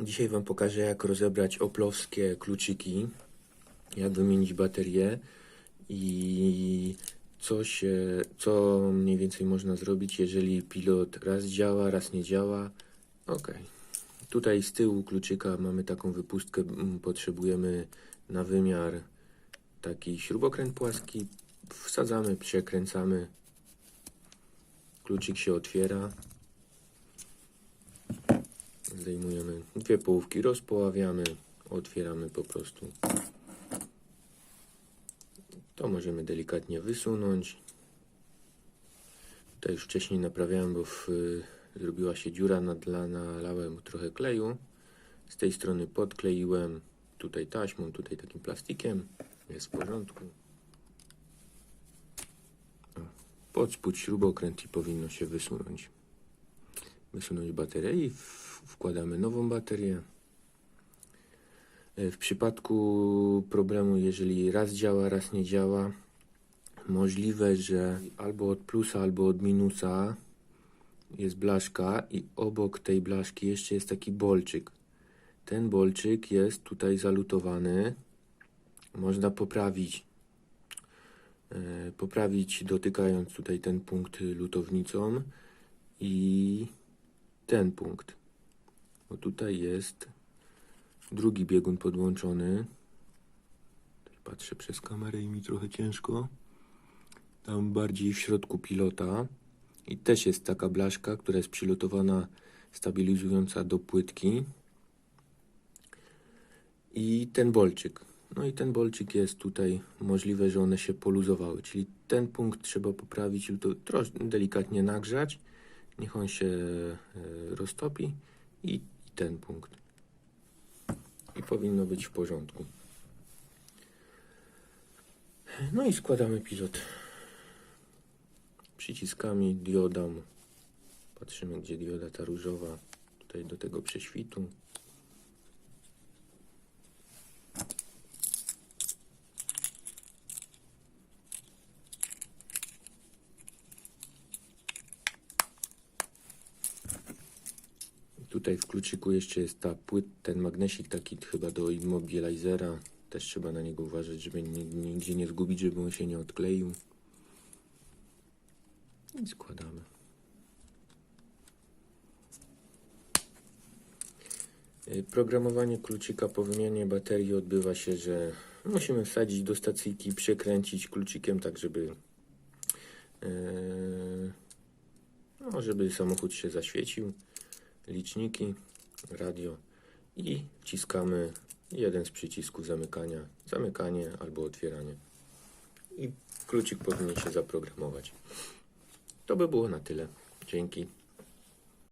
Dzisiaj Wam pokażę, jak rozebrać oplowskie kluczyki, jak wymienić baterię i co się, co mniej więcej można zrobić, jeżeli pilot raz działa, raz nie działa. Ok. Tutaj z tyłu kluczyka mamy taką wypustkę, potrzebujemy na wymiar taki śrubokręt płaski. Wsadzamy, przekręcamy. Kluczyk się otwiera. Zdejmujemy dwie połówki, rozpoławiamy, otwieramy po prostu. To możemy delikatnie wysunąć. Tutaj już wcześniej naprawiałem, bo w, zrobiła się dziura, nalałem trochę kleju. Z tej strony podkleiłem, tutaj taśmą, tutaj takim plastikiem. Jest w porządku. Podspód śrubokręt i powinno się wysunąć wysunąć baterię i wkładamy nową baterię. E, W przypadku problemu, jeżeli raz działa, raz nie działa, możliwe, że albo od plusa, albo od minusa jest blaszka i obok tej blaszki jeszcze jest taki bolczyk. Ten bolczyk jest tutaj zalutowany. Można poprawić e, poprawić dotykając tutaj ten punkt lutownicą i ten punkt. Bo tutaj jest drugi biegun podłączony. Patrzę przez kamerę i mi trochę ciężko. Tam bardziej w środku pilota. I też jest taka blaszka, która jest przylutowana, stabilizująca do płytki. I ten bolczyk. No i ten bolczyk jest tutaj możliwe, że one się poluzowały. Czyli ten punkt trzeba poprawić, delikatnie nagrzać. Niech on się e, roztopi i, i ten punkt. I powinno być w porządku. No i składamy pilot przyciskami, diodą. Patrzymy, gdzie dioda ta różowa. Tutaj do tego prześwitu. Tutaj w kluczyku jeszcze jest ta płyt, ten magnesik taki chyba do immobilizera. Też trzeba na niego uważać, żeby ni- nigdzie nie zgubić, żeby on się nie odkleił. I składamy. Y, Programowanie kluczyka po wymianie baterii odbywa się, że musimy wsadzić do stacyjki, przekręcić kluczykiem tak, żeby e, no, żeby samochód się zaświecił liczniki, radio i wciskamy jeden z przycisków zamykania, zamykanie albo otwieranie. I kluczyk powinien się zaprogramować. To by było na tyle. Dzięki.